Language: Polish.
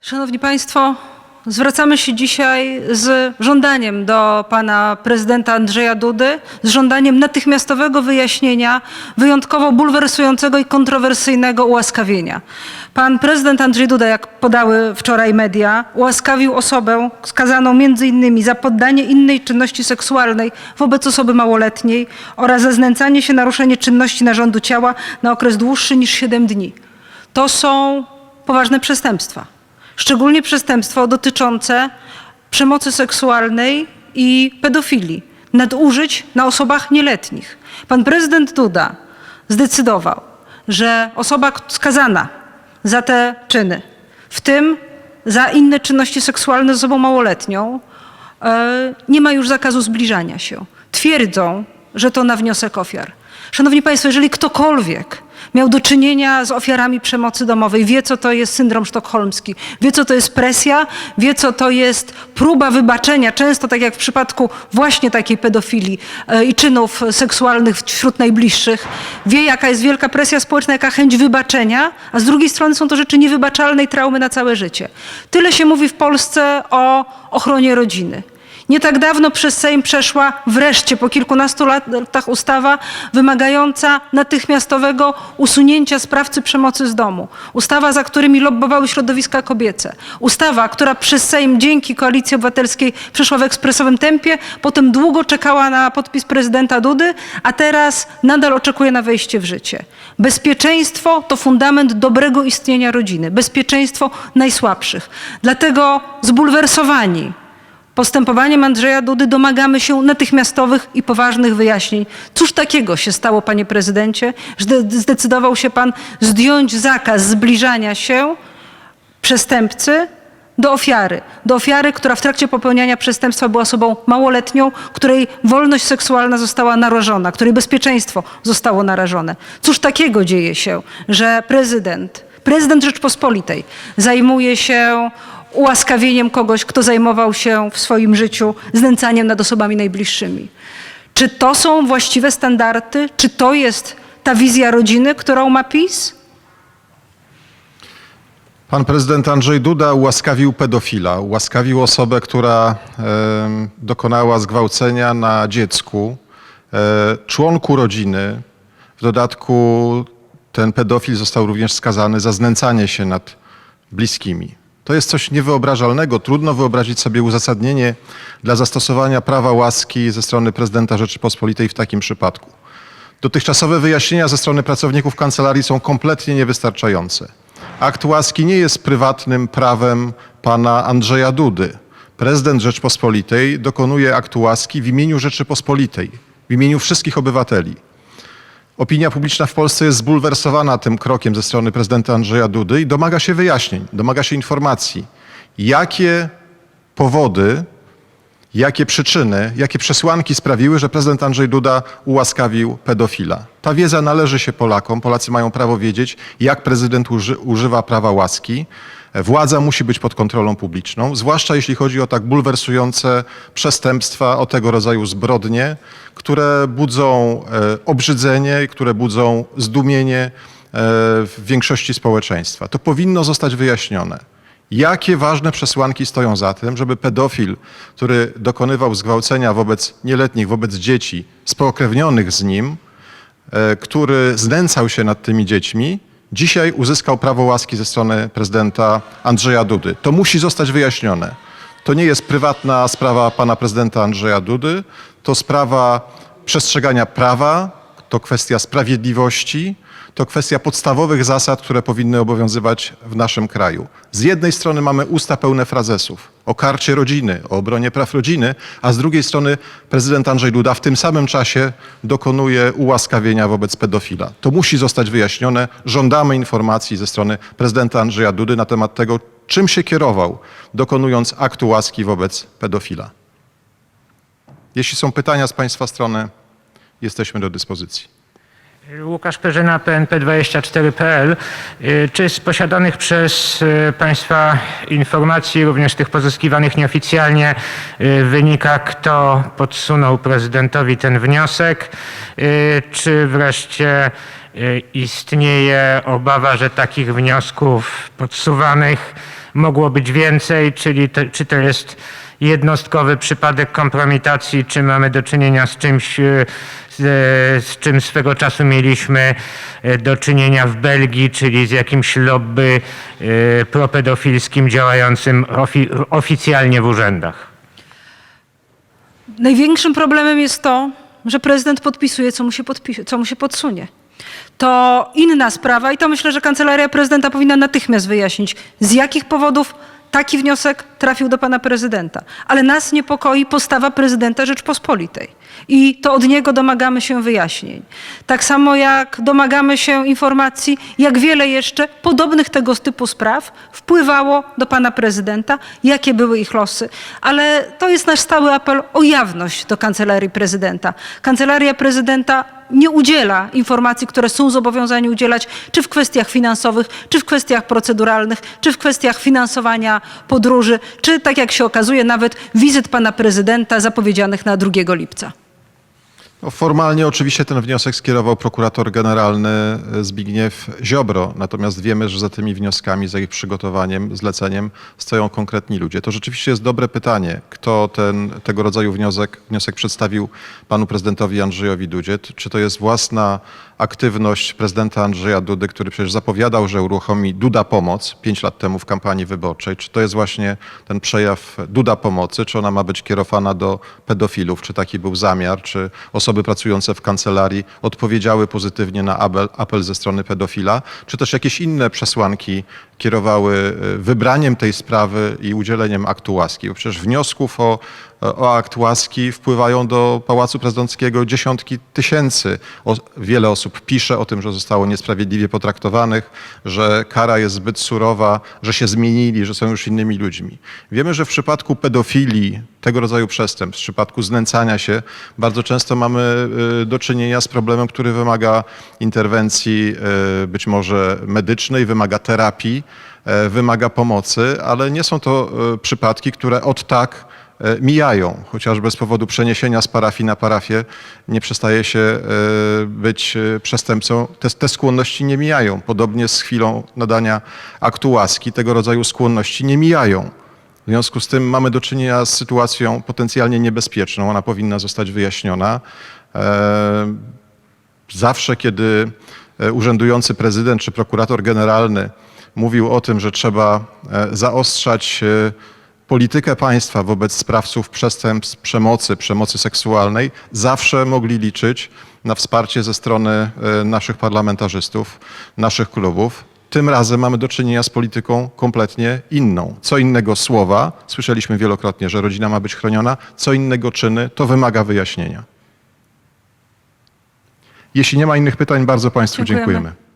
Szanowni Państwo, zwracamy się dzisiaj z żądaniem do pana prezydenta Andrzeja Dudy, z żądaniem natychmiastowego wyjaśnienia wyjątkowo bulwersującego i kontrowersyjnego ułaskawienia. Pan prezydent Andrzej Duda, jak podały wczoraj media, ułaskawił osobę skazaną innymi za poddanie innej czynności seksualnej wobec osoby małoletniej oraz za znęcanie się, naruszenie czynności narządu ciała na okres dłuższy niż 7 dni. To są poważne przestępstwa szczególnie przestępstwo dotyczące przemocy seksualnej i pedofilii, nadużyć na osobach nieletnich. Pan prezydent Duda zdecydował, że osoba skazana za te czyny, w tym za inne czynności seksualne z osobą małoletnią, e, nie ma już zakazu zbliżania się. Twierdzą, że to na wniosek ofiar. Szanowni Państwo, jeżeli ktokolwiek miał do czynienia z ofiarami przemocy domowej, wie co to jest syndrom sztokholmski, wie co to jest presja, wie co to jest próba wybaczenia, często tak jak w przypadku właśnie takiej pedofilii e, i czynów seksualnych wśród najbliższych, wie jaka jest wielka presja społeczna, jaka chęć wybaczenia, a z drugiej strony są to rzeczy niewybaczalne i traumy na całe życie. Tyle się mówi w Polsce o ochronie rodziny. Nie tak dawno przez Sejm przeszła wreszcie po kilkunastu latach ustawa wymagająca natychmiastowego usunięcia sprawcy przemocy z domu. Ustawa, za którymi lobbowały środowiska kobiece. Ustawa, która przez Sejm dzięki Koalicji Obywatelskiej przeszła w ekspresowym tempie, potem długo czekała na podpis prezydenta Dudy, a teraz nadal oczekuje na wejście w życie. Bezpieczeństwo to fundament dobrego istnienia rodziny. Bezpieczeństwo najsłabszych. Dlatego zbulwersowani postępowaniem Andrzeja Dudy domagamy się natychmiastowych i poważnych wyjaśnień. Cóż takiego się stało, panie prezydencie, że zdecydował się pan zdjąć zakaz zbliżania się przestępcy do ofiary, do ofiary, która w trakcie popełniania przestępstwa była osobą małoletnią, której wolność seksualna została narażona, której bezpieczeństwo zostało narażone. Cóż takiego dzieje się, że prezydent, prezydent Rzeczpospolitej zajmuje się ułaskawieniem kogoś, kto zajmował się w swoim życiu znęcaniem nad osobami najbliższymi. Czy to są właściwe standardy? Czy to jest ta wizja rodziny, którą ma PiS? Pan prezydent Andrzej Duda ułaskawił pedofila, ułaskawił osobę, która e, dokonała zgwałcenia na dziecku, e, członku rodziny. W dodatku ten pedofil został również skazany za znęcanie się nad bliskimi. To jest coś niewyobrażalnego. Trudno wyobrazić sobie uzasadnienie dla zastosowania prawa łaski ze strony prezydenta Rzeczypospolitej w takim przypadku. Dotychczasowe wyjaśnienia ze strony pracowników kancelarii są kompletnie niewystarczające. Akt łaski nie jest prywatnym prawem pana Andrzeja Dudy. Prezydent Rzeczpospolitej dokonuje aktu łaski w imieniu Rzeczypospolitej, w imieniu wszystkich obywateli. Opinia publiczna w Polsce jest zbulwersowana tym krokiem ze strony prezydenta Andrzeja Dudy i domaga się wyjaśnień, domaga się informacji, jakie powody, jakie przyczyny, jakie przesłanki sprawiły, że prezydent Andrzej Duda ułaskawił pedofila. Ta wiedza należy się Polakom. Polacy mają prawo wiedzieć, jak prezydent uży, używa prawa łaski. Władza musi być pod kontrolą publiczną, zwłaszcza jeśli chodzi o tak bulwersujące przestępstwa, o tego rodzaju zbrodnie, które budzą e, obrzydzenie, które budzą zdumienie e, w większości społeczeństwa. To powinno zostać wyjaśnione. Jakie ważne przesłanki stoją za tym, żeby pedofil, który dokonywał zgwałcenia wobec nieletnich, wobec dzieci spokrewnionych z nim, e, który znęcał się nad tymi dziećmi, dzisiaj uzyskał prawo łaski ze strony prezydenta Andrzeja Dudy. To musi zostać wyjaśnione. To nie jest prywatna sprawa pana prezydenta Andrzeja Dudy, to sprawa przestrzegania prawa, to kwestia sprawiedliwości, to kwestia podstawowych zasad, które powinny obowiązywać w naszym kraju. Z jednej strony mamy usta pełne frazesów o karcie rodziny, o obronie praw rodziny, a z drugiej strony prezydent Andrzej Duda w tym samym czasie dokonuje ułaskawienia wobec pedofila. To musi zostać wyjaśnione. Żądamy informacji ze strony prezydenta Andrzeja Dudy na temat tego, czym się kierował, dokonując aktu łaski wobec pedofila. Jeśli są pytania z Państwa strony, jesteśmy do dyspozycji. Łukasz Perzyna, PNP24.pl. Y, Czy z posiadanych przez y, Państwa informacji, również tych pozyskiwanych nieoficjalnie, y, wynika, kto podsunął prezydentowi ten wniosek? Czy wreszcie istnieje obawa, że takich wniosków podsuwanych mogło być więcej, czyli czy to jest jednostkowy przypadek kompromitacji, czy mamy do czynienia z czymś, y, z, z czym swego czasu mieliśmy y, do czynienia w Belgii, czyli z jakimś lobby propedofilskim działającym ofi, oficjalnie w urzędach. Największym problemem jest to, że prezydent podpisuje, co mu się, podpisze, co mu się podsunie. To inna sprawa i to myślę, że kancelaria prezydenta powinna natychmiast wyjaśnić, z jakich powodów taki wniosek trafił do pana prezydenta. Ale nas niepokoi postawa prezydenta Rzeczpospolitej. I to od niego domagamy się wyjaśnień. Tak samo jak domagamy się informacji, jak wiele jeszcze podobnych tego typu spraw wpływało do pana prezydenta, jakie były ich losy. Ale to jest nasz stały apel o jawność do kancelarii prezydenta. Kancelaria prezydenta nie udziela informacji, które są zobowiązani udzielać, czy w kwestiach finansowych, czy w kwestiach proceduralnych, czy w kwestiach finansowania podróży, czy tak jak się okazuje, nawet wizyt pana prezydenta zapowiedzianych na 2 lipca. No, formalnie oczywiście ten wniosek skierował prokurator generalny e, Zbigniew Ziobro, natomiast wiemy, że za tymi wnioskami, za ich przygotowaniem, zleceniem stoją konkretni ludzie. To rzeczywiście jest dobre pytanie, kto ten, tego rodzaju wniosek, wniosek przedstawił panu prezydentowi Andrzejowi Dudzie. Czy to jest własna aktywność prezydenta Andrzeja Dudy, który przecież zapowiadał, że uruchomi Duda Pomoc pięć lat temu w kampanii wyborczej. Czy to jest właśnie ten przejaw Duda Pomocy, czy ona ma być kierowana do pedofilów, czy taki był zamiar, czy osoby pracujące w kancelarii odpowiedziały pozytywnie na apel, apel ze strony pedofila, czy też jakieś inne przesłanki kierowały y, wybraniem tej sprawy i udzieleniem aktu łaski. Bo przecież wniosków o, o akt łaski wpływają do Pałacu Prezydenckiego dziesiątki tysięcy. O, wiele osób pisze o tym, że zostało niesprawiedliwie potraktowanych, że kara jest zbyt surowa, że się zmienili, że są już innymi ludźmi. Wiemy, że w przypadku pedofilii, tego rodzaju przestępstw, w przypadku znęcania się, bardzo często mamy y, do czynienia z problemem, który wymaga interwencji y, być może medycznej, wymaga terapii, e, wymaga pomocy, ale nie są to e, przypadki, które od tak e, mijają. Chociażby z powodu przeniesienia z parafii na parafię nie przestaje się e, być e, przestępcą. Te, te skłonności nie mijają. Podobnie z chwilą nadania aktu łaski tego rodzaju skłonności nie mijają. W związku z tym mamy do czynienia z sytuacją potencjalnie niebezpieczną. Ona powinna zostać wyjaśniona. E, Zawsze, kiedy e, urzędujący prezydent czy prokurator generalny mówił o tym, że trzeba e, zaostrzać e, politykę państwa wobec sprawców przestępstw przemocy, przemocy seksualnej, zawsze mogli liczyć na wsparcie ze strony e, naszych parlamentarzystów, naszych klubów. Tym razem mamy do czynienia z polityką kompletnie inną. Co innego słowa, słyszeliśmy wielokrotnie, że rodzina ma być chroniona, co innego czyny, to wymaga wyjaśnienia. Jeśli nie ma innych pytań, bardzo Państwu Dziękujemy. dziękujemy.